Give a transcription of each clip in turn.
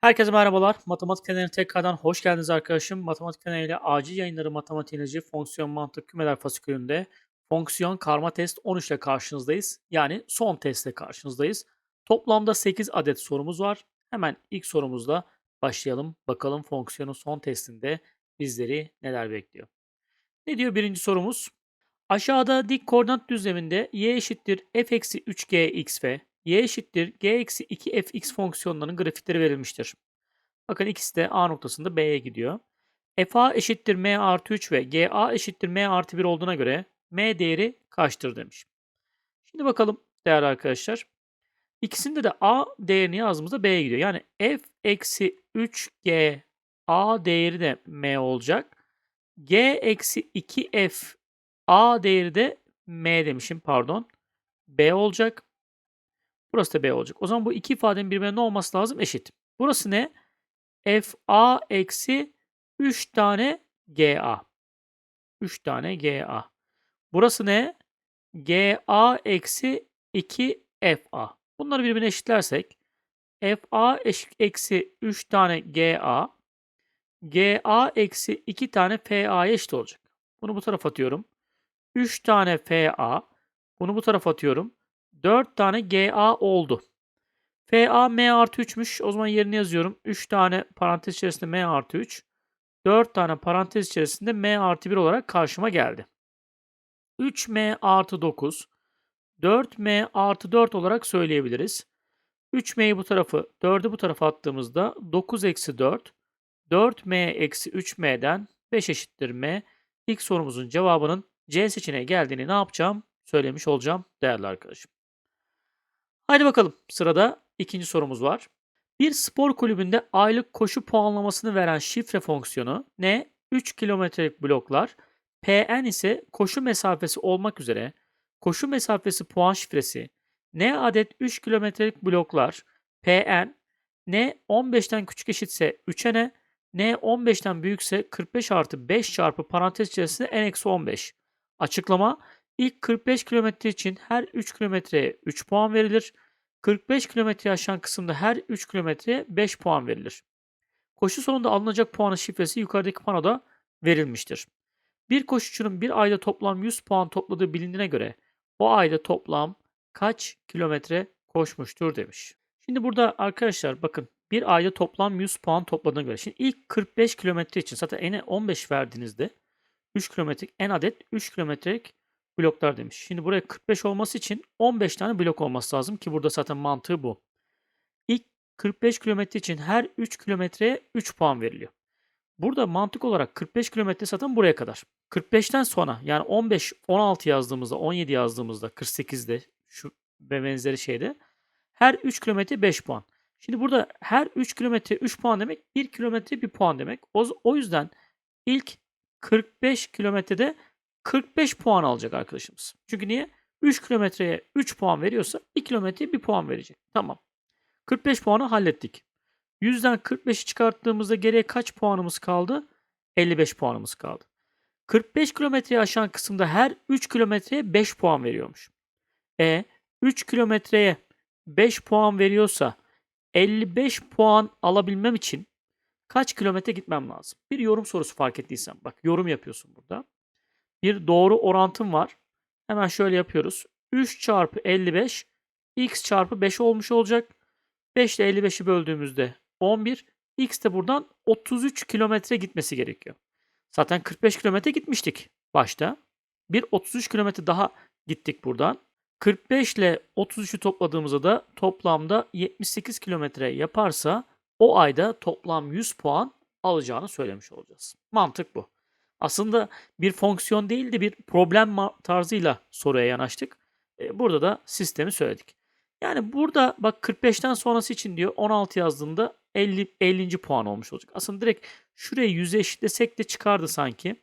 Herkese merhabalar. Matematik Feneri'ne tekrardan hoş geldiniz arkadaşım. Matematik Feneri ile acil yayınları matematiğinici fonksiyon mantık kümeler fasikülünde fonksiyon karma test 13 ile karşınızdayız. Yani son testle karşınızdayız. Toplamda 8 adet sorumuz var. Hemen ilk sorumuzla başlayalım. Bakalım fonksiyonun son testinde bizleri neler bekliyor. Ne diyor birinci sorumuz? Aşağıda dik koordinat düzleminde y eşittir f eksi 3gx ve y eşittir g eksi 2fx fonksiyonlarının grafikleri verilmiştir. Bakın ikisi de A noktasında B'ye gidiyor. fa eşittir m artı 3 ve ga eşittir m artı 1 olduğuna göre m değeri kaçtır demiş. Şimdi bakalım değerli arkadaşlar. İkisinde de a değerini yazdığımızda b'ye gidiyor. Yani f eksi 3g a değeri de m olacak. g eksi 2f a değeri de m demişim pardon. b olacak. Burası da b olacak. O zaman bu iki ifadenin birbirine ne olması lazım? Eşit. Burası ne? fa eksi 3 tane ga. 3 tane ga. Burası ne? ga eksi 2 fa. Bunları birbirine eşitlersek fa eksi 3 tane ga ga eksi 2 tane fa'ya eşit olacak. Bunu bu tarafa atıyorum. 3 tane fa. Bunu bu tarafa atıyorum. 4 tane ga oldu. FA M artı 3'müş. O zaman yerini yazıyorum. 3 tane parantez içerisinde M artı 3. 4 tane parantez içerisinde M artı 1 olarak karşıma geldi. 3M artı 9. 4M artı 4 olarak söyleyebiliriz. 3M'yi bu tarafı 4'ü bu tarafa attığımızda 9 eksi 4. 4M eksi 3M'den 5 eşittir M. İlk sorumuzun cevabının C seçeneğe geldiğini ne yapacağım? Söylemiş olacağım değerli arkadaşım. Haydi bakalım sırada ikinci sorumuz var. Bir spor kulübünde aylık koşu puanlamasını veren şifre fonksiyonu ne? 3 kilometrelik bloklar, Pn ise koşu mesafesi olmak üzere koşu mesafesi puan şifresi, n adet 3 kilometrelik bloklar, Pn, n 15'ten küçük eşitse 3n, n 15'ten büyükse 45 artı 5 çarpı parantez içerisinde n eksi 15. Açıklama, ilk 45 kilometre için her 3 kilometreye 3 puan verilir. 45 kilometre aşan kısımda her 3 kilometreye 5 puan verilir. Koşu sonunda alınacak puanın şifresi yukarıdaki panoda verilmiştir. Bir koşucunun bir ayda toplam 100 puan topladığı bilindiğine göre o ayda toplam kaç kilometre koşmuştur demiş. Şimdi burada arkadaşlar bakın bir ayda toplam 100 puan topladığına göre. Şimdi ilk 45 kilometre için zaten ene 15 verdiğinizde 3 kilometrelik en adet 3 kilometrelik bloklar demiş. Şimdi buraya 45 olması için 15 tane blok olması lazım ki burada zaten mantığı bu. İlk 45 kilometre için her 3 kilometreye 3 puan veriliyor. Burada mantık olarak 45 kilometre zaten buraya kadar. 45'ten sonra yani 15, 16 yazdığımızda, 17 yazdığımızda, 48'de şu ve benzeri şeyde her 3 kilometre 5 puan. Şimdi burada her 3 kilometre 3 puan demek 1 kilometre 1 puan demek. O, o yüzden ilk 45 kilometrede 45 puan alacak arkadaşımız. Çünkü niye? 3 kilometreye 3 puan veriyorsa 2 kilometreye 1 puan verecek. Tamam. 45 puanı hallettik. 100'den 45'i çıkarttığımızda geriye kaç puanımız kaldı? 55 puanımız kaldı. 45 kilometreyi aşan kısımda her 3 kilometreye 5 puan veriyormuş. E 3 kilometreye 5 puan veriyorsa 55 puan alabilmem için kaç kilometre gitmem lazım? Bir yorum sorusu fark ettiysen. Bak yorum yapıyorsun burada bir doğru orantım var. Hemen şöyle yapıyoruz. 3 çarpı 55 x çarpı 5 olmuş olacak. 5 ile 55'i böldüğümüzde 11. X de buradan 33 kilometre gitmesi gerekiyor. Zaten 45 kilometre gitmiştik başta. Bir 33 kilometre daha gittik buradan. 45 ile 33'ü topladığımızda da toplamda 78 kilometre yaparsa o ayda toplam 100 puan alacağını söylemiş olacağız. Mantık bu. Aslında bir fonksiyon değil de bir problem tarzıyla soruya yanaştık. E, burada da sistemi söyledik. Yani burada bak 45'ten sonrası için diyor 16 yazdığında 50, 50. puan olmuş olacak. Aslında direkt şuraya 100'e eşitlesek de çıkardı sanki.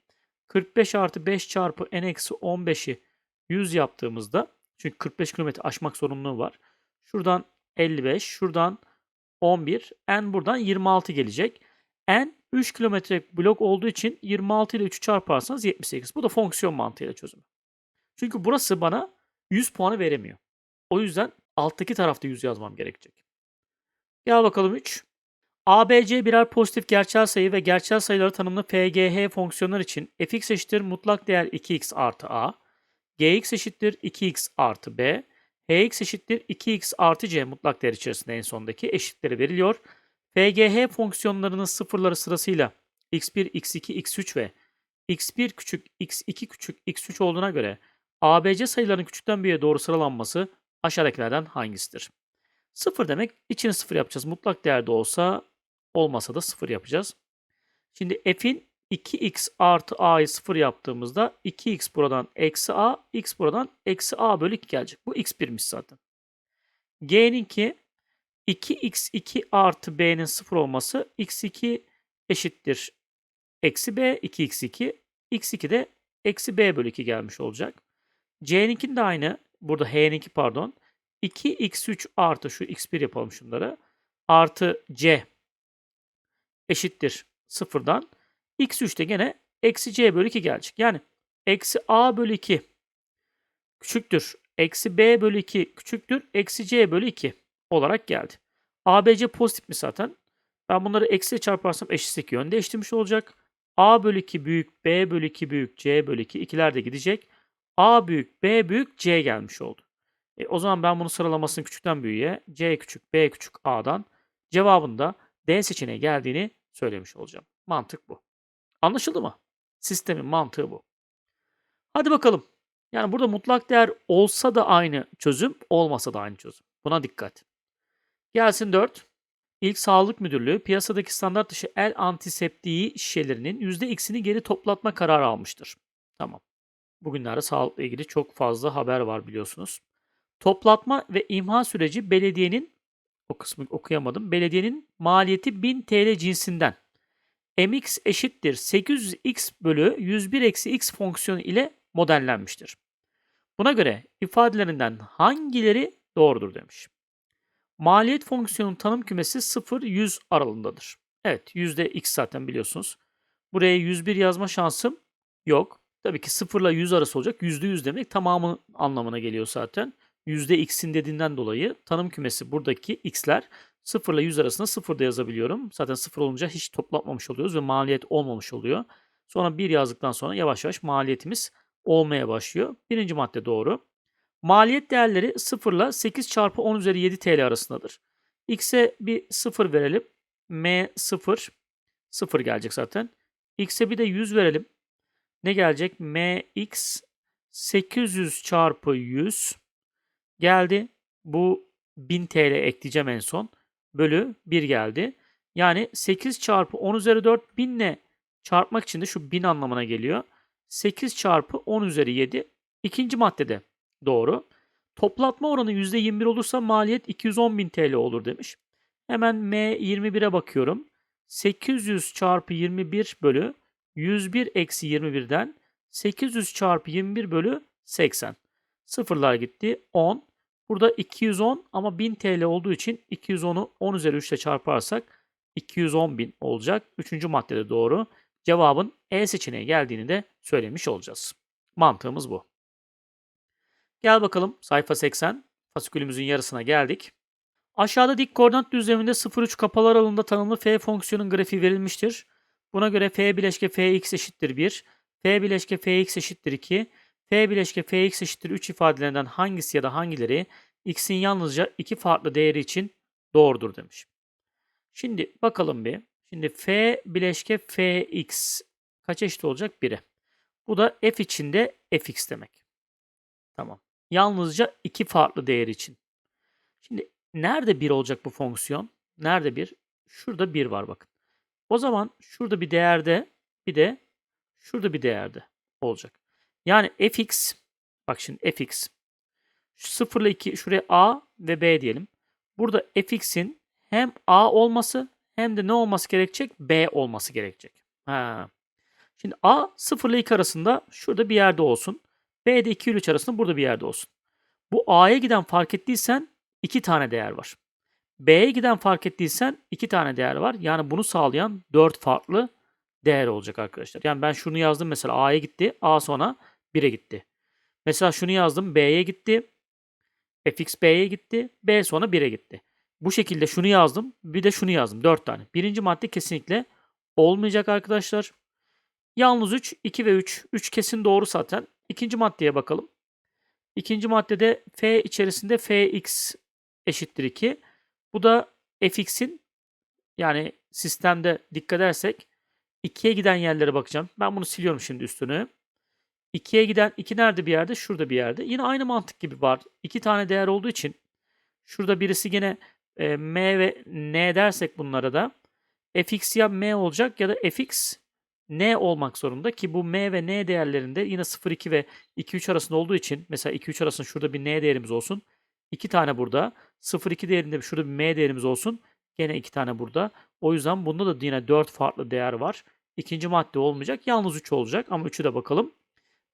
45 artı 5 çarpı n eksi 15'i 100 yaptığımızda çünkü 45 kilometre aşmak zorunluluğu var. Şuradan 55, şuradan 11, n buradan 26 gelecek. N 3 kilometrelik blok olduğu için 26 ile 3'ü çarparsanız 78. Bu da fonksiyon mantığıyla çözümü. Çünkü burası bana 100 puanı veremiyor. O yüzden alttaki tarafta 100 yazmam gerekecek. Gel bakalım 3. ABC birer pozitif gerçel sayı ve gerçel sayıları tanımlı FGH fonksiyonlar için fx eşittir mutlak değer 2x artı a, gx eşittir 2x artı b, hx eşittir 2x artı c mutlak değer içerisinde en sondaki eşitleri veriliyor. FGH fonksiyonlarının sıfırları sırasıyla x1, x2, x3 ve x1 küçük, x2 küçük, x3 olduğuna göre ABC sayılarının küçükten büyüğe doğru sıralanması aşağıdakilerden hangisidir? Sıfır demek içini sıfır yapacağız. Mutlak değerde olsa olmasa da sıfır yapacağız. Şimdi f'in 2x artı a'yı sıfır yaptığımızda 2x buradan eksi a, x buradan eksi a bölü 2 gelecek. Bu x1'miş zaten. G'ninki 2x2 artı b'nin sıfır olması x2 eşittir eksi b 2x2 x2 de eksi b bölü 2 gelmiş olacak. C'ninki de aynı. Burada H'ninki pardon. 2x3 artı şu x1 yapalım şunları. Artı C eşittir sıfırdan. x3 de gene eksi C bölü 2 gelecek. Yani eksi A bölü 2 küçüktür. Eksi B bölü 2 küçüktür. Eksi C bölü 2 olarak geldi. ABC pozitif mi zaten? Ben bunları eksiyle çarparsam eşitlik yön değiştirmiş olacak. A bölü 2 büyük, B bölü 2 büyük, C bölü 2. ikiler de gidecek. A büyük, B büyük, C gelmiş oldu. E, o zaman ben bunu sıralamasını küçükten büyüğe, C küçük, B küçük, A'dan cevabında D seçeneği geldiğini söylemiş olacağım. Mantık bu. Anlaşıldı mı? Sistemin mantığı bu. Hadi bakalım. Yani burada mutlak değer olsa da aynı çözüm, olmasa da aynı çözüm. Buna dikkat. Gelsin 4. İlk Sağlık Müdürlüğü piyasadaki standart dışı el antiseptiği şişelerinin %x'ini geri toplatma kararı almıştır. Tamam. Bugünlerde sağlıkla ilgili çok fazla haber var biliyorsunuz. Toplatma ve imha süreci belediyenin o kısmı okuyamadım. Belediyenin maliyeti 1000 TL cinsinden mx eşittir 800x bölü 101 eksi x fonksiyonu ile modellenmiştir. Buna göre ifadelerinden hangileri doğrudur demiş. Maliyet fonksiyonun tanım kümesi 0-100 aralığındadır. Evet x zaten biliyorsunuz. Buraya 101 yazma şansım yok. Tabii ki 0 ile 100 arası olacak. %100 demek tamamı anlamına geliyor zaten. %x'in dediğinden dolayı tanım kümesi buradaki x'ler 0 ile 100 arasında 0 da yazabiliyorum. Zaten 0 olunca hiç toplatmamış oluyoruz ve maliyet olmamış oluyor. Sonra 1 yazdıktan sonra yavaş yavaş maliyetimiz olmaya başlıyor. Birinci madde doğru. Maliyet değerleri 0 ile 8 çarpı 10 üzeri 7 TL arasındadır. X'e bir 0 verelim. M 0. 0 gelecek zaten. X'e bir de 100 verelim. Ne gelecek? MX 800 çarpı 100 geldi. Bu 1000 TL ekleyeceğim en son. Bölü 1 geldi. Yani 8 çarpı 10 üzeri 4 1000 ile çarpmak için de şu 1000 anlamına geliyor. 8 çarpı 10 üzeri 7 ikinci maddede doğru. Toplatma oranı %21 olursa maliyet 210.000 TL olur demiş. Hemen M21'e bakıyorum. 800 çarpı 21 bölü 101 eksi 21'den 800 çarpı 21 bölü 80. Sıfırlar gitti. 10. Burada 210 ama 1000 TL olduğu için 210'u 10 üzeri 3 ile çarparsak 210 bin olacak. Üçüncü maddede doğru. Cevabın E seçeneği geldiğini de söylemiş olacağız. Mantığımız bu. Gel bakalım sayfa 80. Fasikülümüzün yarısına geldik. Aşağıda dik koordinat düzleminde 0,3 kapalı aralığında tanımlı f fonksiyonun grafiği verilmiştir. Buna göre f bileşke fx eşittir 1, f bileşke fx eşittir 2, f bileşke fx eşittir 3 ifadelerinden hangisi ya da hangileri x'in yalnızca iki farklı değeri için doğrudur demiş. Şimdi bakalım bir. Şimdi f bileşke fx kaç eşit olacak? 1'e. Bu da f içinde fx demek. Tamam. Yalnızca iki farklı değer için. Şimdi nerede 1 olacak bu fonksiyon? Nerede 1? Şurada 1 var bakın. O zaman şurada bir değerde bir de şurada bir değerde olacak. Yani fx bak şimdi fx şu 0 ile 2 şuraya a ve b diyelim. Burada fx'in hem a olması hem de ne olması gerekecek? b olması gerekecek. Ha. Şimdi a 0 ile 2 arasında şurada bir yerde olsun. B de 2 ile 3 arasında burada bir yerde olsun. Bu a'ya giden fark ettiysen iki tane değer var. B'ye giden fark ettiysen iki tane değer var. Yani bunu sağlayan dört farklı değer olacak arkadaşlar. Yani ben şunu yazdım mesela A'ya gitti. A sonra 1'e gitti. Mesela şunu yazdım B'ye gitti. fx B'ye gitti. B sonra 1'e gitti. Bu şekilde şunu yazdım. Bir de şunu yazdım. 4 tane. Birinci madde kesinlikle olmayacak arkadaşlar. Yalnız 3, 2 ve 3. 3 kesin doğru zaten. İkinci maddeye bakalım. İkinci maddede f içerisinde fx eşittir 2. Bu da fx'in yani sistemde dikkat edersek 2'ye giden yerlere bakacağım. Ben bunu siliyorum şimdi üstünü. 2'ye giden 2 nerede bir yerde? Şurada bir yerde. Yine aynı mantık gibi var. 2 tane değer olduğu için şurada birisi yine e, m ve n dersek bunlara da fx ya m olacak ya da fx n olmak zorunda ki bu m ve n değerlerinde yine 0 2 ve 2 3 arasında olduğu için mesela 2 3 arasında şurada bir n değerimiz olsun. 2 tane burada. 0 2 değerinde şurada bir m değerimiz olsun. Gene 2 tane burada. O yüzden bunda da yine 4 farklı değer var. İkinci madde olmayacak. Yalnız 3 olacak ama 3'ü de bakalım.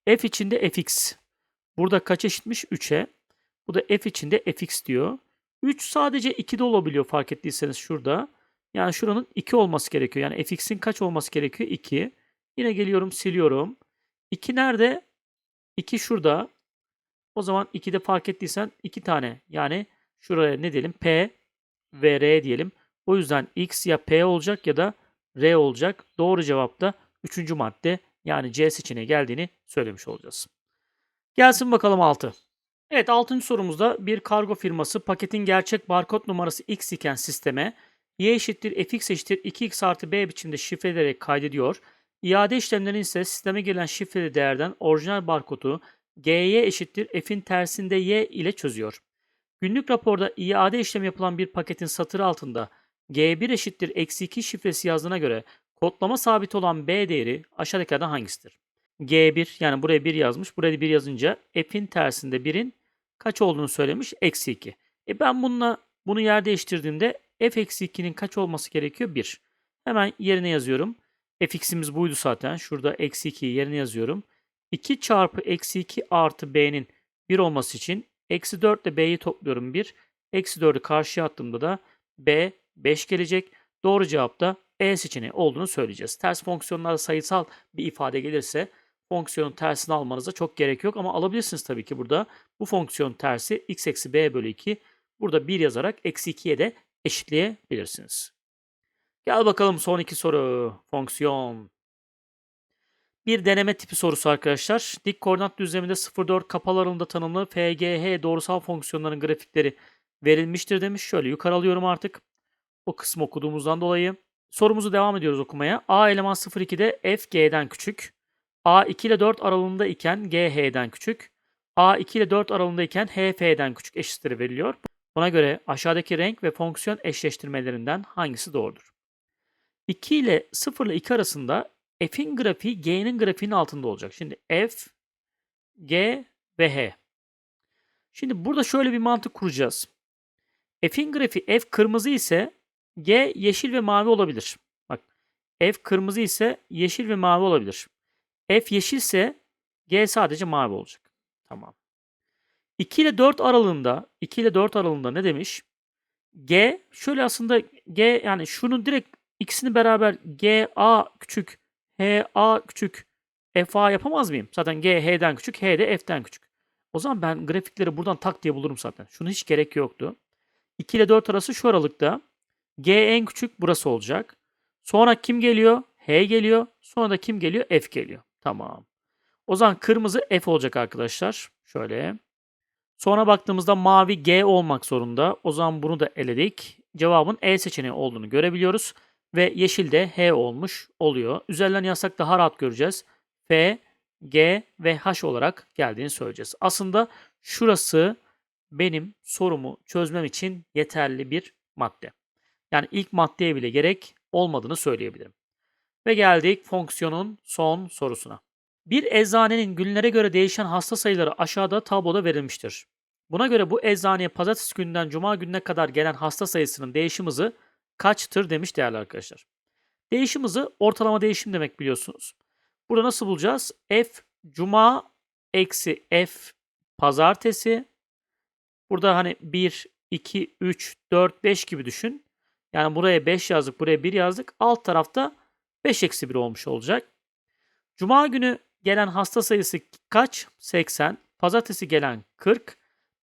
f içinde fx. Burada kaç eşitmiş? 3'e. Bu da f içinde fx diyor. 3 sadece 2'de olabiliyor fark ettiyseniz şurada. Yani şuranın 2 olması gerekiyor. Yani fx'in kaç olması gerekiyor? 2. Yine geliyorum siliyorum. 2 nerede? 2 şurada. O zaman 2'de fark ettiysen 2 tane. Yani şuraya ne diyelim? P ve R diyelim. O yüzden X ya P olacak ya da R olacak. Doğru cevap da 3. madde yani C seçeneği geldiğini söylemiş olacağız. Gelsin bakalım 6. Evet 6. sorumuzda bir kargo firması paketin gerçek barkod numarası X iken sisteme Y eşittir fx eşittir 2x artı b biçimde şifreleyerek kaydediyor. İade işlemlerinin ise sisteme gelen şifreli değerden orijinal barkodu gy eşittir f'in tersinde y ile çözüyor. Günlük raporda iade işlemi yapılan bir paketin satırı altında G1 eşittir eksi 2 şifresi yazdığına göre kodlama sabiti olan B değeri aşağıdakilerden hangisidir? G1 yani buraya 1 yazmış. Buraya 1 yazınca f'in tersinde 1'in kaç olduğunu söylemiş? Eksi 2. E ben bununla bunu yer değiştirdiğimde f eksi 2'nin kaç olması gerekiyor? 1. Hemen yerine yazıyorum. fx'imiz buydu zaten. Şurada eksi 2'yi yerine yazıyorum. 2 çarpı eksi 2 artı b'nin 1 olması için eksi 4 ile b'yi topluyorum 1. Eksi 4'ü karşıya attığımda da b 5 gelecek. Doğru cevap da E seçeneği olduğunu söyleyeceğiz. Ters fonksiyonlarda sayısal bir ifade gelirse fonksiyonun tersini almanıza çok gerek yok ama alabilirsiniz tabii ki burada. Bu fonksiyon tersi x eksi b bölü 2. Burada 1 yazarak eksi 2'ye de eşitleyebilirsiniz. Gel bakalım son iki soru. Fonksiyon. Bir deneme tipi sorusu arkadaşlar. Dik koordinat düzleminde 0-4 kapalı aralığında tanımlı FGH doğrusal fonksiyonların grafikleri verilmiştir demiş. Şöyle yukarı alıyorum artık. O kısmı okuduğumuzdan dolayı. Sorumuzu devam ediyoruz okumaya. A eleman 0-2'de f g'den küçük. A 2 ile 4 aralığında iken g h'den küçük. A 2 ile 4 aralığında iken h f'den küçük eşittir veriliyor. Buna göre aşağıdaki renk ve fonksiyon eşleştirmelerinden hangisi doğrudur? 2 ile 0 ile 2 arasında f'in grafiği g'nin grafiğinin altında olacak. Şimdi f, g ve h. Şimdi burada şöyle bir mantık kuracağız. F'in grafiği f kırmızı ise g yeşil ve mavi olabilir. Bak f kırmızı ise yeşil ve mavi olabilir. f yeşilse g sadece mavi olacak. Tamam. 2 ile 4 aralığında 2 ile 4 aralığında ne demiş? G şöyle aslında G yani şunun direkt ikisini beraber G A küçük H A küçük F A yapamaz mıyım? Zaten G H'den küçük, H de F'den küçük. O zaman ben grafikleri buradan tak diye bulurum zaten. Şunu hiç gerek yoktu. 2 ile 4 arası şu aralıkta. G en küçük burası olacak. Sonra kim geliyor? H geliyor. Sonra da kim geliyor? F geliyor. Tamam. O zaman kırmızı F olacak arkadaşlar. Şöyle. Sonra baktığımızda mavi G olmak zorunda. O zaman bunu da eledik. Cevabın E seçeneği olduğunu görebiliyoruz. Ve yeşil de H olmuş oluyor. Üzerinden yazsak daha rahat göreceğiz. F, G ve H olarak geldiğini söyleyeceğiz. Aslında şurası benim sorumu çözmem için yeterli bir madde. Yani ilk maddeye bile gerek olmadığını söyleyebilirim. Ve geldik fonksiyonun son sorusuna. Bir eczanenin günlere göre değişen hasta sayıları aşağıda tabloda verilmiştir. Buna göre bu eczaneye pazartesi günden cuma gününe kadar gelen hasta sayısının değişim hızı kaçtır demiş değerli arkadaşlar. Değişim hızı ortalama değişim demek biliyorsunuz. Burada nasıl bulacağız? F cuma eksi F pazartesi. Burada hani 1, 2, 3, 4, 5 gibi düşün. Yani buraya 5 yazdık, buraya 1 yazdık. Alt tarafta 5 eksi 1 olmuş olacak. Cuma günü gelen hasta sayısı kaç? 80. Pazartesi gelen 40.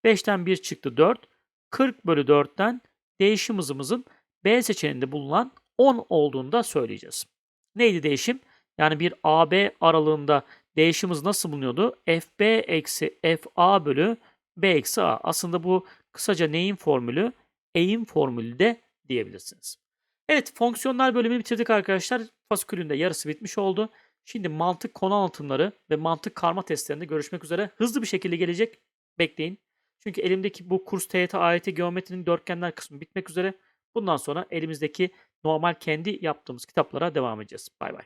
5'ten 1 çıktı 4. 40 bölü 4'ten değişim hızımızın B seçeneğinde bulunan 10 olduğunu da söyleyeceğiz. Neydi değişim? Yani bir AB aralığında değişim hızı nasıl bulunuyordu? FB eksi FA bölü B eksi A. Aslında bu kısaca neyin formülü? E'in formülü de diyebilirsiniz. Evet fonksiyonlar bölümünü bitirdik arkadaşlar. Fasikülün de yarısı bitmiş oldu. Şimdi mantık konu anlatımları ve mantık karma testlerinde görüşmek üzere. Hızlı bir şekilde gelecek. Bekleyin. Çünkü elimdeki bu kurs TYT AYT geometrinin dörtgenler kısmı bitmek üzere. Bundan sonra elimizdeki normal kendi yaptığımız kitaplara devam edeceğiz. Bay bay.